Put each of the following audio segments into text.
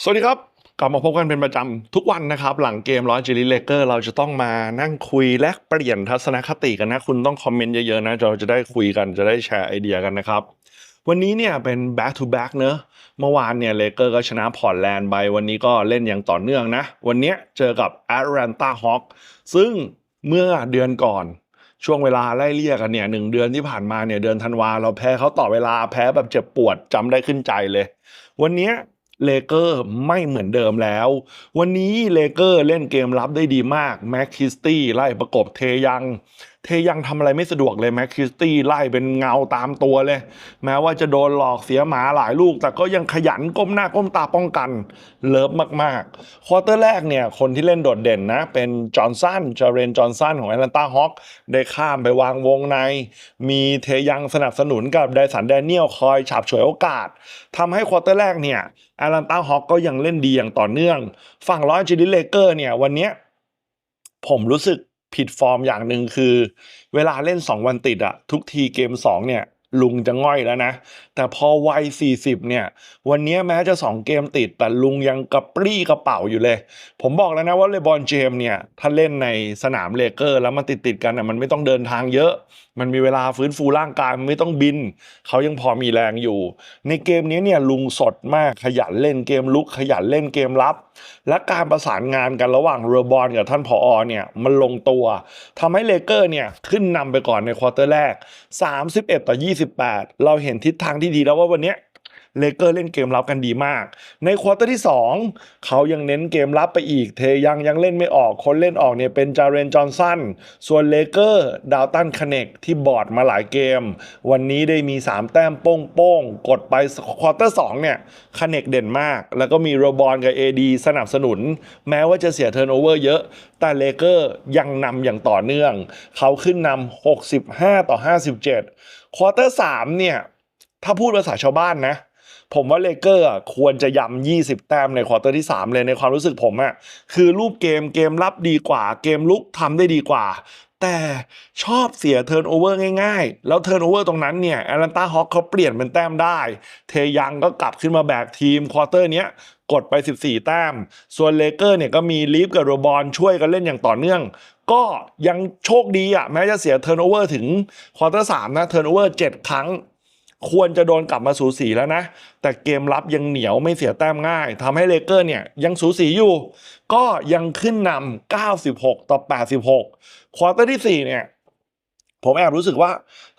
สวัสดีครับ กลับมาพบกันเป็นประจำทุกวันนะครับ หลังเกมร้อยจิลิเลเกอร์เราจะต้องมานั่งคุยแลกเปลี่ยนทัศนคติกันนะ คุณต้องคอมเมนต์เยอะๆนะเราจะได้คุยกันจะได้แชร์ไอเดียกันนะครับ วันนี้เนี่ยเป็น back to back เนอะเมื่อวานเนี่ยเลเกอร์ก็ชนะพอร์ตแลนด์ไป วันนี้ก็เล่นอย่างต่อเนื่องนะ วันนี้เจอกับ Atlanta Hawks ซึ่งเมื่อเดือนก่อนช่วงเวลาไล่เลี่ยกันเนี่ยหนึ่งเดือนที่ผ่านมาเนี่ยเดือนธันวาเราแพ้เขาต่อเวลาแพ้แบบเจ็บปวดจำได้ขึ้นใจเลย วันนี้ เลเกอร์ไม่เหมือนเดิมแล้ว วันนี้เลเกอร์เล่นเกมรับได้ดีมากแม็กคิสตี้ไล่ประกบเทยัง เทยังทำอะไรไม่สะดวกเลยแม็กคิสตี้ไล่เป็นเงาตามตัวเลย แม้ว่าจะโดนหลอกเสียหมาหลายลูก แต่ก็ยังขยันก้มหน้าก้มตาป้องกัน เลิฟมากๆ ควอเตอร์แรกเนี่ย คนที่เล่นโดดเด่นนะ เป็นจอห์นสันจอเรนจอห์นสันของแอตแลนตาฮอคได้ข้ามไปวางวงใน มีเทยังสนับสนุนกับไดสันแดเนียลคอยฉาบฉวยโอกาสทำให้ควอเตอร์แรกเนี่ยแอตแลนตาฮอคก็ยังเล่นดีอย่างต่อเนื่อง ฝั่งร้อยจิลิเลเกอร์เนี่ยวันนี้ผมรู้สึก ผิดฟอร์มอย่างหนึ่งคือ เวลาเล่น 2 วันติดอะทุกทีเกม 2 เนี่ย ลุงจะง่อยแล้วนะ แต่พอวัย 40 เนี่ย วันนี้แม้จะ 2 เกมติด แต่ลุงยังกระปรี้กระเป๋าอยู่เลย ผมบอกแล้วนะว่าเลบอนเจมเนี่ย ถ้าเล่นในสนามเลเกอร์ แล้วมันติดติดกันอะมันไม่ต้องเดินทางเยอะ มันมีเวลาฟื้นฟูร่างกายมันไม่ต้องบิน เขายังพอมีแรงอยู่ ในเกมนี้เนี่ยลุงสดมากขยันเล่นเกมลุกขยันเล่นเกมรับและการประสานงานกันระหว่างเรอบอลกับท่านผออเนี่ยมันลงตัวทำให้เลเกอร์เนี่ยขึ้นนำไปก่อนในควอเตอร์แรก 31 ต่อ 28 เราเห็นทิศทางที่ดีแล้วว่าวันนี้ เลเกอร์เล่นเกมรับกันดีมาก ในควอเตอร์ที่ 2 เขายังเน้นเกมรับไปอีก เทยังยังเล่นไม่ออก คนเล่นออกเนี่ยเป็นจาเรนจอห์นสัน ส่วนเลเกอร์ดาวตันคเนกที่บอร์ดมาหลายเกม วันนี้ได้มี 3 แต้มโป้งๆ กดไปควอเตอร์2เนี่ยคเนกเด่นมาก แล้วก็มีโรบอนกับ AD สนับสนุน แม้ว่าจะเสียเทิร์นโอเวอร์เยอะ แต่เลเกอร์ยังนำอย่างต่อเนื่อง เขาขึ้นนำ65 ต่อ 57 ควอเตอร์3เนี่ย ถ้าพูดภาษาชาวบ้านนะ ผมว่าเลเกอร์ควรจะยำ20 แต้มในควอเตอร์ที่ 3 เลยในความรู้สึกผมอะคือรูปเกมเกมรับดีกว่า เกมลุกทำได้ดีกว่า แต่ชอบเสียเทิร์นโอเวอร์ง่ายๆ แล้วเทิร์นโอเวอร์ตรงนั้นเนี่ยแอตแลนตาฮอคเขาเปลี่ยนเป็นแต้มได้ เทยังก็กลับขึ้นมาแบกทีมควอเตอร์เนี้ยกดไป 14 แต้ม ส่วนเลเกอร์เนี่ยก็มีลีฟกับโรบอลช่วยกันเล่นอย่างต่อเนื่อง ก็ยังโชคดีอะแม้จะเสียเทิร์นโอเวอร์ถึงควอเตอร์สามนะเทิร์นโอเวอร์7ครั้ง ควรจะโดนกลับมาสูสีแล้วนะ แต่เกมรับยังเหนียวไม่เสียแต้มง่ายทำให้เลเกอร์เนี่ยยังสูสีอยู่ ก็ยังขึ้นนำ96 ต่อ 86 ควอเตอร์ที่ 4 เนี่ย ผมแอบรู้สึกว่า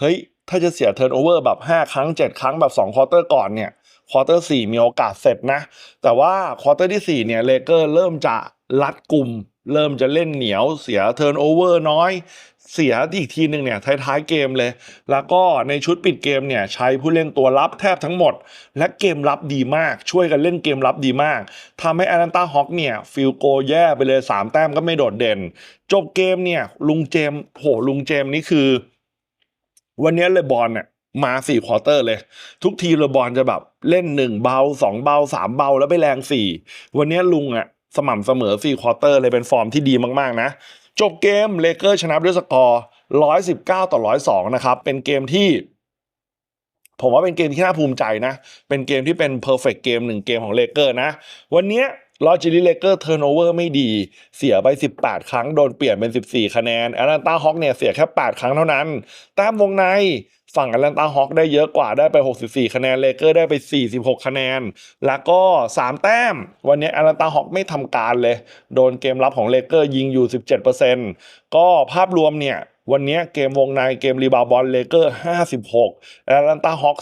เฮ้ย ถ้าจะเสียเทิร์นโอเวอร์แบบ 5 ครั้ง 7 ครั้งแบบ 2 ควอเตอร์ก่อนเนี่ยควอเตอร์4มีโอกาสเสร็จนะ แต่ว่าควอเตอร์ที่ 4 เนี่ยเลเกอร์เริ่มจะรัดกลุ่ม เริ่มจะเล่นเหนียวเสียเทิร์นโอเวอร์น้อย เสียอีกทีหนึ่งเนี่ยท้ายๆเกมเลย แล้วก็ในชุดปิดเกมเนี่ยใช้ผู้เล่นตัวรับแทบทั้งหมด และเกมรับดีมาก ช่วยกันเล่นเกมรับดีมากทำให้แอตแลนตาฮอคเนี่ยฟิลโกแย่ไปเลย 3 แต้มก็ไม่โดดเด่น จบเกมเนี่ยลุงเจมโหลุงเจมนี่คือ วันนี้เลบอลเนี่ยมาสี่ควอเตอร์เลย ทุกทีเลบอลจะแบบเล่นหนึ่งเบาสองเบาสามเบาแล้วไปแรงสี่วันนี้ลุงอะ สม่ำเสมอฟีควอเตอร์เลยเป็นฟอร์มที่ดีมากๆนะ จบเกมเลเกอร์ชนะด้วยสกอร์ 119 ต่อ 102 นะครับ เป็นเกมที่ ผมว่าเป็นเกมที่น่าภูมิใจนะ เป็นเกมที่เป็นเพอร์เฟกเกมหนึ่งเกมของเลเกอร์นะ วันนี้ ลอจิลิเลเกอร์เทิร์นโอเวอร์ไม่ดี เสียไป 18 ครั้งโดนเปลี่ยนเป็น 14 คะแนนแอตแลนตาฮอคเนี่ยเสียแค่ 8 ครั้งเท่านั้น แต้มวงในฝั่งแอตแลนตาฮอคได้เยอะกว่าได้ไป 64 คะแนนเลเกอร์ได้ไป 46 คะแนน แล้วก็ 3 แต้ม วันนี้แอตแลนตาฮอคไม่ทำการเลย โดนเกมรับของเลเกอร์ยิงอยู่ 17%ก็ภาพรวมเนี่ยวันนี้เกมวงในเกมรีบาวด์บอลเลเกอร์ 56แอตแลนตาฮอค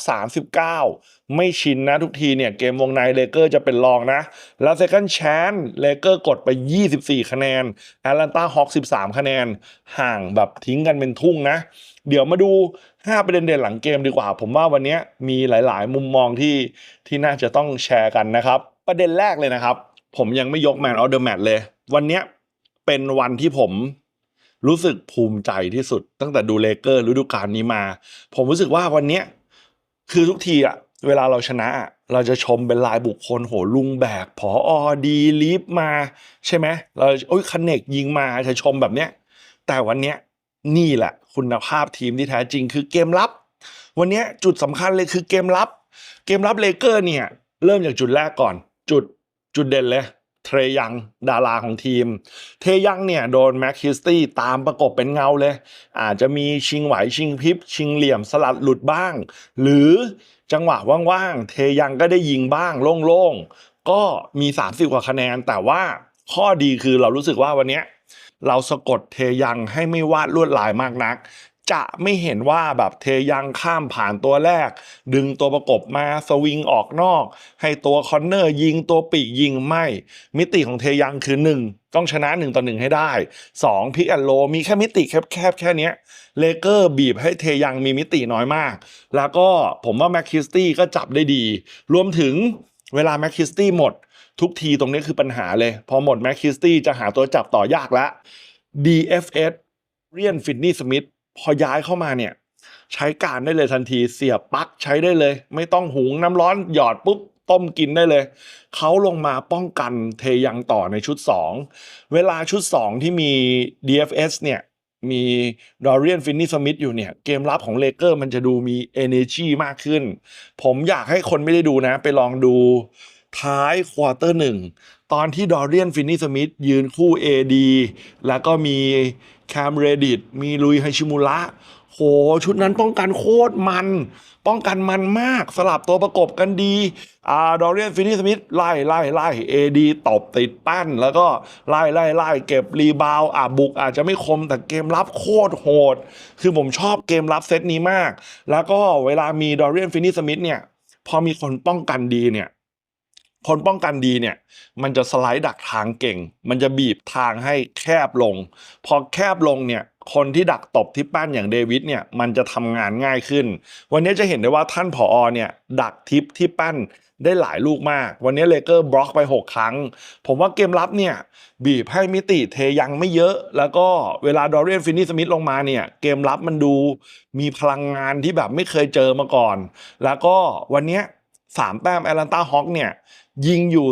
39 ไม่ชินนะทุกทีเนี่ยเกมวงในเลเกอร์จะเป็นรองนะ แล้วเซคันด์แชนเลเกอร์กดไป 24 คะแนนแอตแลนตาฮอค13 คะแนน ห่างแบบทิ้งกันเป็นทุ่งนะ เดี๋ยวมาดู 5 ประเด็นเด่นหลังเกมดีกว่า ผมว่าวันนี้มีหลายๆ มุมมองที่ที่น่าจะต้องแชร์กันนะครับ ประเด็นแรกเลยนะครับ ผมยังไม่ยกแมนออเดอร์แมตเลย วันนี้เป็นวันที่ผมรู้สึกภูมิใจที่สุด ตั้งแต่ดูเลเกอร์ฤดูกาลนี้มา ผมรู้สึกว่าวันนี้คือทุกทีอะ เวลาเราชนะ เราจะชมเป็นลายบุคคลโหลุงแบกผออดีลีฟมา ใช่ไหมเราโอ้ยคันเนกยิงมาจะชมแบบเนี้ยแต่วันเนี้ยนี่แหละ คุณภาพทีมที่แท้จริงคือเกมรับ วันนี้จุดสำคัญเลยคือเกมรับ เกมรับเลเกอร์เนี่ย เริ่มจากจุดแรกก่อน จุดจุดเด่นเลยเทรยังดาราของทีม เทยังเนี่ยโดนแม็กคิสตี้ตามประกบเป็นเงาเลย อาจจะมีชิงไหวชิงพริบ ชิงเหลี่ยมสลัดหลุดบ้าง หรือ จังหวะว่างๆ เทยังก็ได้ยิงบ้างโล่งๆ ก็มี 30 กว่าคะแนน แต่ว่าข้อดีคือเรารู้สึกว่าวันนี้เราสะกดเทยังให้ไม่วาดลวดลายมากนัก จะไม่เห็นว่าแบบเทยังข้ามผ่านตัวแรก ดึงตัวประกบมาสวิงออกนอก ให้ตัวคอนเนอร์ยิงตัวปีกยิงไม่ มิติของเทยังคือ 1 ต้องชนะ 1 ต่อ 1 ให้ได้ 2พิกแอนโล มีแค่มิติแคบๆแค่เนี้ยเลเกอร์บีบให้เทยังมีมิติน้อยมาก แล้วก็ผมว่าแม็กคิสตี้ก็จับได้ดี รวมถึงเวลาแม็กคิสตี้หมด ทุกทีตรงนี้คือปัญหาเลย พอหมดแม็กคิสตี้จะหาตัวจับต่อยากแล้ว DFS เรียนฟินนี่สมิธ พอย้ายเข้ามาเนี่ย ใช้การได้เลยทันทีเสียบปลั๊กใช้ได้เลย ไม่ต้องหุงน้ำร้อนหยอดปุ๊บต้มกินได้เลย เขาลงมาป้องกันเทยังต่อในชุด 2 เวลาชุด 2 ที่มี DFS เนี่ยมีดอ r เรียนฟินนี่สมิธอยู่เนี่ย เกมรับของเลเกอร์มันจะดูมี energy มากขึ้น ผมอยากให้คนไม่ได้ดูนะ ไปลองดู ท้ายควอเตอร์หนึ่งตอนที่ดอ r เรียนฟินนี่สมิธยืนคู่ AD แล้วก็มีแคมเรดิตมีลุยไฮชิมุระโหชุดนั้นป้องกันโคตรมัน ป้องกันมันมากสลับตัวประกบกันดีอ่าดอเรียนฟินนี่สมิธไล่ไล่ไล่เอดีตบติดแป้น แล้วก็ไล่ไล่ไล่เก็บรีบาวอ่าบุกอาจจะไม่คมแต่เกมรับโคตรโหด คือผมชอบเกมรับเซตนี้มาก แล้วก็เวลามีดอเรียนฟินนี่สมิธเนี่ย พอมีคนป้องกันดีเนี่ย คนป้องกันดีเนี่ย มันจะสไลด์ดักทางเก่ง มันจะบีบทางให้แคบลง พอแคบลงเนี่ย คนที่ดักตบที่แป้นอย่างเดวิดเนี่ย มันจะทำงานง่ายขึ้น วันนี้จะเห็นได้ว่าท่านผอเนี่ยดักทิปที่แป้นได้หลายลูกมาก วันนี้เลเกอร์บล็อกไป 6 ครั้ง ผมว่าเกมรับเนี่ย บีบให้มิติเทยังไม่เยอะ แล้วก็เวลาดอเรียนฟินนี่สมิธลงมาเนี่ย เกมรับมันดูมีพลังงานที่แบบไม่เคยเจอมาก่อน แล้วก็วันนี้ สามแต้มแอตแลนตาฮอคเนี่ยยิงอยู่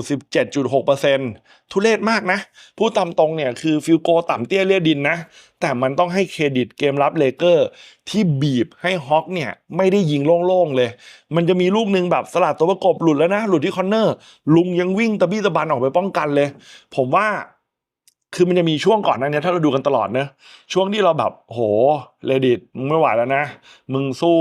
17.6%ทุเรศมากนะพูดตามตรงเนี่ยคือฟิลโกต่ำเตี้ยเลียดินนะ แต่มันต้องให้เครดิตเกมรับเลเกอร์ ที่บีบให้ฮอคเนี่ยไม่ได้ยิงโล่งๆเลย มันจะมีลูกหนึ่งแบบสลัดตัวประกบหลุดแล้วนะ หลุดที่คอนเนอร์ ลุงยังวิ่งตะบี้ตะบันออกไปป้องกันเลย ผมว่า คือมันจะมีช่วงก่อนหนั้นเนี่ยถ้าเราดูกันตลอดเนอะช่วงที่เราแบบโหเลดิตมึงไม่ไหวแล้วนะ มึงสู้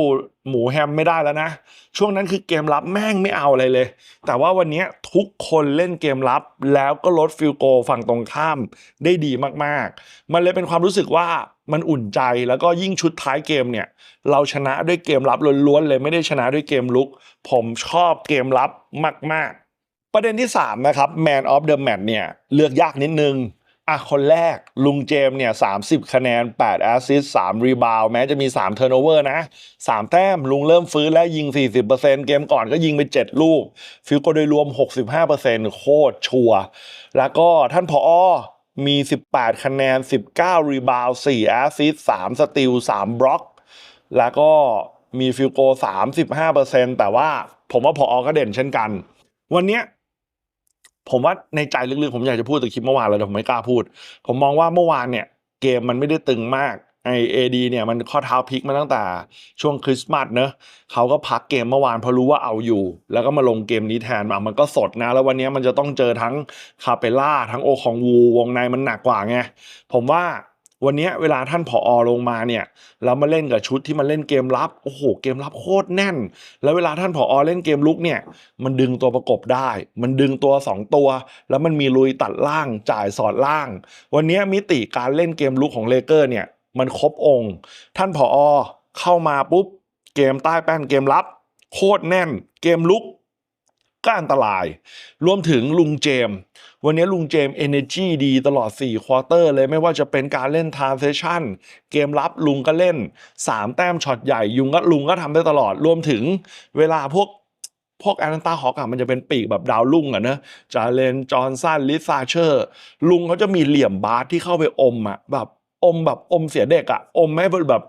หมูแฮมไม่ได้แล้วนะ ช่วงนั้นคือเกมรับแม่งไม่เอาอะไรเลย แต่ว่าวันนี้ทุกคนเล่นเกมรับ แล้วก็ลดฟิลโกฝั่งตรงข้ามได้ดีมากๆ มันเลยเป็นความรู้สึกว่ามันอุ่นใจแล้วก็ยิ่งชุดท้ายเกมเนี่ย เราชนะด้วยเกมรับล้วนๆเลยไม่ได้ชนะด้วยเกมลุก ผมชอบเกมรับมาก ๆ ประเด็นที่3นะครับ Man of the Match เนี่ยเลือกยากนิดนึง อะคนแรกลุงเจมเนี่ย30คะแนน8แอสซิสต์3รีบาวแม้จะมี3เทอร์โนเวอร์นะ3แต้มลุงเริ่มฟื้นและยิง40%เกมก่อนก็ยิงไป7ลูก ฟิลโกโดยรวม65%โคตรชัวร์แล้วก็ท่านผอมี 18 คะแนน 19 รีบาว4แอสซิสต์3สติล3บล็อก แล้วก็มีฟิลโก 35%แต่ว่าผมว่าผอก็เด่นเช่นกัน วันเนี้ย ผมว่าในใจลึกๆผมอยากจะพูดแต่คลิปเมื่อวานแล้วแต่ผมไม่กล้าพูด ผมมองว่าเมื่อวานเนี่ยเกมมันไม่ได้ตึงมากไอเอดีเนี่ยมันข้อเท้าพลิกมาตั้งแต่ช่วงคริสต์มาสเนอะเขาก็พักเกมเมื่อวานเพราะรู้ว่าเอาอยู่ แล้วก็มาลงเกมนี้แทนมามันก็สดนะ แล้ววันนี้มันจะต้องเจอทั้งคาเปล่าทั้งโอของวูวงในมันหนักกว่าไงผมว่า วันนี้เวลาท่านผออลงมาเนี่ยแล้วมาเล่นกับชุดที่มันเล่นเกมรับโอ้โหเกมรับโคตรแน่น แล้วเวลาท่านผออเล่นเกมลุกเนี่ยมันดึงตัวประกบได้ มันดึงตัว 2 ตัว แล้วมันมีลุยตัดล่างจ่ายสอดล่าง วันนี้มิติการเล่นเกมลุกของเลเกอร์เนี่ยมันครบองค์ ท่านผอเข้ามาปุ๊บเกมใต้แป้นเกมรับ โคตรแน่น เกมลุก ก็อันตราย รวมถึงลุงเจม วันนี้ลุงเจมส์ energy ดีตลอด 4 ควอเตอร์เลยไม่ว่าจะเป็นการเล่น transition เกมรับลุงก็เล่น 3 แต้มช็อตใหญ่ยุงก็ลุงก็ทำได้ตลอด รวมถึงเวลาพวกพวกแอตแลนตาฮอคอะมันจะเป็นปีกแบบดาวลุ่งอะเนะจาเลนจอห์นสันลิซาเชอร์ ลุงเขาจะมีเหลี่ยมบาสที่เข้าไปอมอะแบบอมแบบอมเสียเด็กอะอมให้แบบ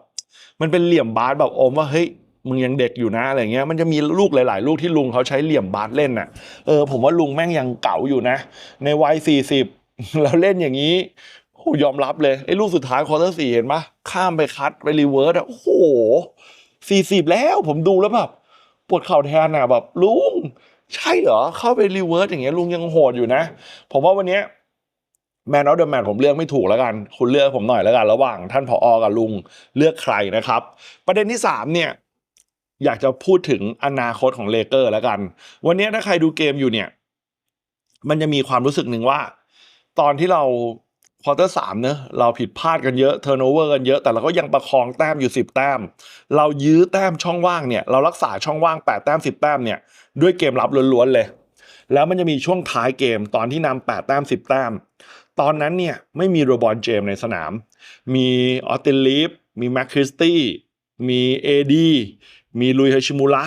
มันเป็นเหลี่ยมบาสแบบอมว่าเฮ้ย มึงยังเด็กอยู่นะอะไรเงี้ยมันจะมีลูกหลาย ๆ ลูกที่ลุงเขาใช้เหลี่ยมบาสเล่นน่ะเออผมว่าลุงแม่งยังเก่าอยู่นะ ในวัยสี่สิบแล้วเล่นอย่างนี้โอ้ยอมรับเลยไอ้ลูกสุดท้ายควอเตอร์สี่เห็นปะข้ามไปคัดไปรีเวิร์สอะโอ้โหสี่สิบแล้วผมดูแล้วแบบปวดเข่าแทนอะแบบลุงใช่เหรอ เข้าไปรีเวิร์สอย่างเงี้ยลุงยังโหดอยู่นะ ผมว่าวันเนี้แมนออฟเดอะแมนผมเลือกไม่ถูกแล้วกัน คุณเลือกผมหน่อยแล้วกัน ระหว่างท่านผออกับลุงเลือกใครนะครับ ประเด็นที่สามเนี่ย อยากจะพูดถึงอนาคตของเลเกอร์แล้วกัน วันนี้ถ้าใครดูเกมอยู่เนี่ย มันจะมีความรู้สึกหนึ่งว่า ตอนที่เราควอเตอร์สามเนอะเราผิดพลาดกันเยอะเทอร์โนเวอร์กันเยอะแต่เราก็ยังประคองแต้มอยู่สิบแต้ม เรายื้อแต้มช่องว่างเนี่ย เรารักษาช่องว่างแปดแต้มสิบแต้มเนี่ย ด้วยเกมรับล้วนๆเลย แล้วมันจะมีช่วงท้ายเกมตอนที่นำแปดแต้มสิบแต้ม ตอนนั้นเนี่ยไม่มีโรบอนเจมในสนาม มีออสตินลีฟมีแม็กคริสตี้ มีเอดีมีลุยเฮชิมูระ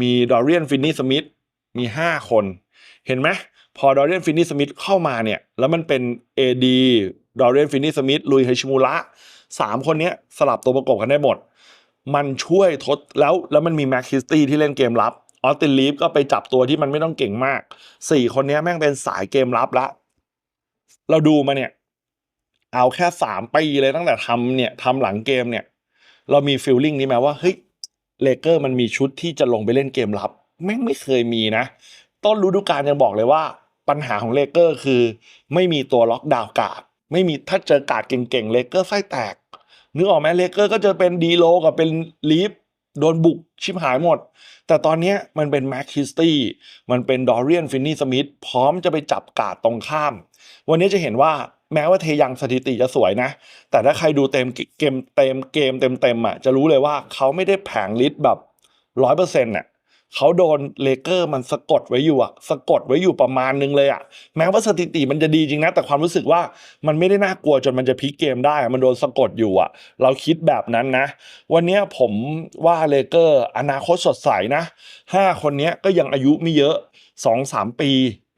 มีดอเรียนฟินนี่สมิธมีห้าคน เห็นไหมพอดอเรียนฟินนี่สมิธเข้ามาเนี่ย แล้วมันเป็นเอดีดอเรียนฟินนี่สมิธลุยเฮชิมูระสามคนนี้สลับตัวประกบกันได้หมด มันช่วยทดแล้วแล้วมันมีแม็กคิสตี้ที่เล่นเกมรับออสตินลีฟก็ไปจับตัวที่มันไม่ต้องเก่งมากสี่คนนี้แม่งเป็นสายเกมรับละ เราดูมาเนี่ย เอาแค่สามปีเลยตั้งแต่ทำเนี่ยทำหลังเกมเนี่ย เรามีฟีลลิ่งนี้ไหมว่าเฮ้ยเลเกอร์มันมีชุดที่จะลงไปเล่นเกมรับแม่งไม่เคยมีนะ ต้นฤดูกาลยังบอกเลยว่า ปัญหาของเลเกอร์คือ ไม่มีตัวล็อกดาวการ์ดไม่มีถ้าเจอการ์ดเก่งๆเลเกอร์ไส้แตกนึกออกไหมเลเกอร์ก็จะเป็นดีโลกับเป็นลีฟโดนบุกชิบหายหมด แต่ตอนนี้มันเป็นแม็กคิสตี้มันเป็นดอเรียนฟินนี่สมิธพร้อมจะไปจับการ์ดตรงข้าม วันนี้จะเห็นว่า แม้ว่าเทยังสถิติจะสวยนะ แต่ถ้าใครดูเต็มเกมเต็มเกมเต็มเต็มๆอะจะรู้เลยว่าเขาไม่ได้แผงลิสต์แบบร้อยเปอร์เซ็นต์่ะเขาโดนเลเกอร์มันสะกดไว้อยู่อะสะกดไว้อยู่ประมาณนึงเลยอะแม้ว่าสถิติมันจะดีจริงนะ แต่ความรู้สึกว่ามันไม่ได้น่ากลัวจนมันจะพลิกเกมได้ มันโดนสะกดอยู่อะ เราคิดแบบนั้นนะ วันนี้ผมว่าเลเกอร์อนาคตสดใสนะห้าคนนี้ก็ยังอายุไม่เยอะสองสามปี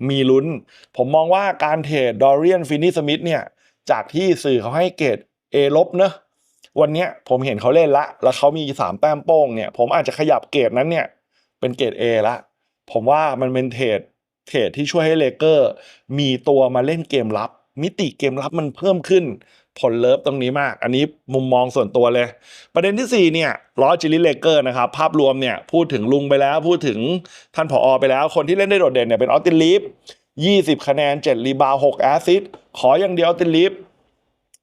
มีลุ้น ผมมองว่าการเทรดดอเรียนฟินนี่สมิธเนี่ย จากที่สื่อเขาให้เกรด A ลบเนอะวันนี้ผมเห็นเขาเล่นละ แล้วเขามีสามแต้มโป้งเนี่ย ผมอาจจะขยับเกรดนั้นเนี่ยเป็นเกรด A ละผมว่ามันเป็นเทรดเทรดที่ช่วยให้เลเกอร์ มีตัวมาเล่นเกมรับ มิติเกมรับมันเพิ่มขึ้น ผลเลิฟตรงนี้มาก อันนี้มุมมองส่วนตัวเลย ประเด็นที่ 4 เนี่ยล้อจิลิเลเกอร์นะครับ ภาพรวมเนี่ยพูดถึงลุงไปแล้ว พูดถึงท่านผอไปแล้ว คนที่เล่นได้โดดเด่นเนี่ยเป็นออสตินลีฟ20 คะแนน 7 รีบาว6แอสซิสต์ขออย่างเดียวออสตินลีฟ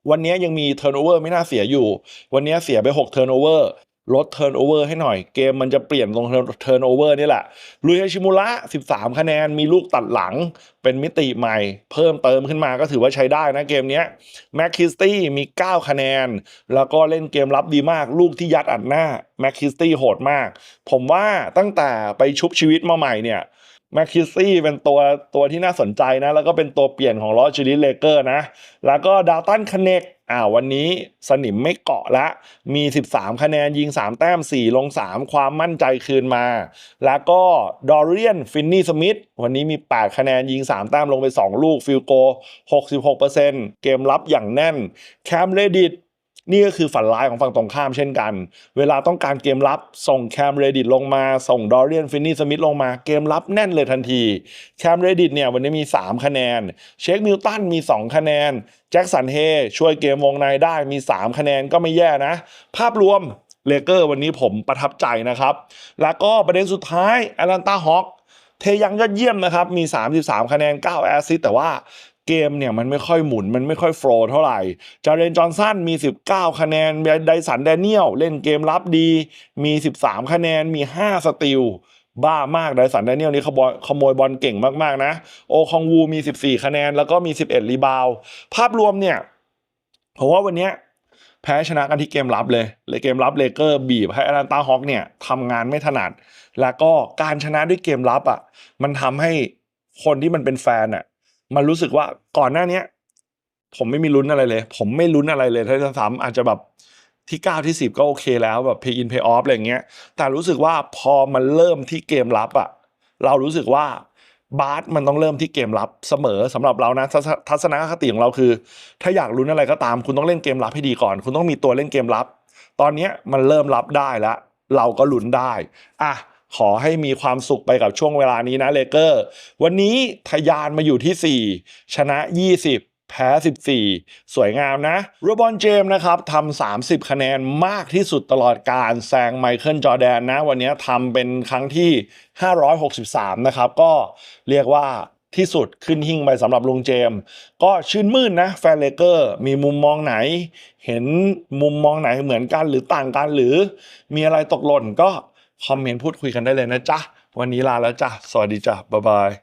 วันนี้ยังมีเทิร์นโอเวอร์ไม่น่าเสียอยู่ วันนี้เสียไป6เทิร์นโอเวอร์ ลดเทิร์นโอเวอร์ให้หน่อยเกมมันจะเปลี่ยนตรงเทิร์นโอเวอร์นี่แหละลุยฮาชิมุระ 13 คะแนนมีลูกตัดหลังเป็นมิติใหม่ เพิ่มเติมขึ้นมาก็ถือว่าใช้ได้นะเกมนี้แม็กคิสตี้มี 9 คะแนน แล้วก็เล่นเกมรับดีมาก ลูกที่ยัดอัดหน้าแม็กคิสตี้โหดมาก ผมว่าตั้งแต่ไปชุบชีวิตมาใหม่เนี่ย แม็กคิซี่เป็นตัวตัวที่น่าสนใจนะ แล้วก็เป็นตัวเปลี่ยนของลอจิลิเลเกอร์นะ แล้วก็ดาวตันคเนกอ่าวันนี้สนิมไม่เกาะละ มี 13 คะแนนยิง 3 แต้ม 4 ลง 3 ความมั่นใจคืนมา แล้วก็ดอรเรียนฟินนี่สมิธวันนี้มี 8 คะแนนยิง 3 แต้มลงไป 2 ลูกฟิลโก 66%เกมรับอย่างแน่น แคมเรดิต นี่ก็คือฝันร้ายของฝั่งตรงข้ามเช่นกัน เวลาต้องการเกมรับ ส่งแคมเรดิตลงมา ส่งดอเรียนฟินนี่สมิธลงมา เกมรับแน่นเลยทันที แคมเรดิตเนี่ยวันนี้มี 3 คะแนน เชคมิลตันมี 2 คะแนน แจ็คสันเฮช่วยเกมวงในได้มี 3 คะแนนก็ไม่แย่นะ ภาพรวมเลเกอร์วันนี้ผมประทับใจนะครับ แล้วก็ประเด็นสุดท้ายแอตแลนตาฮอคเทยังยอดเยี่ยมนะครับ มี 33 คะแนน 9 แอสซิสต์แต่ว่า เกมเนี่ยมันไม่ค่อยหมุนมันไม่ค่อยโฟล์เท่าไหร่จาเรนจอห์นสันมี 19 คะแนนไดสันแดเนียลเล่นเกมรับดีมี 13 คะแนนมี 5 สติลบ้ามากไดสันแดเนียลนี่ขโมยขโมยบอลเก่งมากๆนะ โอคองวูมี 14 คะแนนแล้วก็มี 11 รีบาว ภาพรวมเนี่ยผมว่าวันเนี้ยแพ้ชนะกันที่เกมรับเลยเลยเกมรับเลเกอร์บีบให้อตแลนตาฮอคเนี่ยทำงานไม่ถนัด แล้วก็การชนะด้วยเกมรับอะ มันทำให้คนที่มันเป็นแฟนอะ มันรู้สึกว่าก่อนหน้าเนี้ย ผมไม่มีลุ้นอะไรเลย ผมไม่ลุ้นอะไรเลยถ้าจะซ้ำอาจจะแบบที่เก้าที่สิบก็โอเคแล้วแบบ pay in pay off อะไรอย่างเงี้ย แต่รู้สึกว่าพอมันเริ่มที่เกมรับอะเรารู้สึกว่าบาสมันต้องเริ่มที่เกมรับเสมอสำหรับเรานะทัศทัศนคติของเราคือ ถ้าอยากลุ้นอะไรก็ตาม คุณต้องเล่นเกมรับให้ดีก่อน คุณต้องมีตัวเล่นเกมรับ ตอนเนี้ยมันเริ่มรับได้แล้ว เราก็ลุ้นได้อะ ขอให้มีความสุขไปกับช่วงเวลานี้นะเลเกอร์ วันนี้ทะยานมาอยู่ที่ 4 ชนะ 20แพ้ 14 สวยงามนะโรบอนเจมส์นะครับทำ30 คะแนนมากที่สุดตลอดการแซงไมเคิลจอแดนนะ วันนี้ทำเป็นครั้งที่ 563 นะครับ ก็เรียกว่าที่สุดขึ้นหิ่งไปสำหรับลุงเจมส์ก็ชื่นมื่นนะ แฟนเลเกอร์ มีมุมมองไหน เห็นมุมมองไหนเหมือนกันหรือต่างกันหรือมีอะไรตกหล่นก็ คอมเมนต์พูดคุยกันได้เลยนะจ๊ะ วันนี้ลาแล้วจ้ะ สวัสดีจ้ะบ๊ายบาย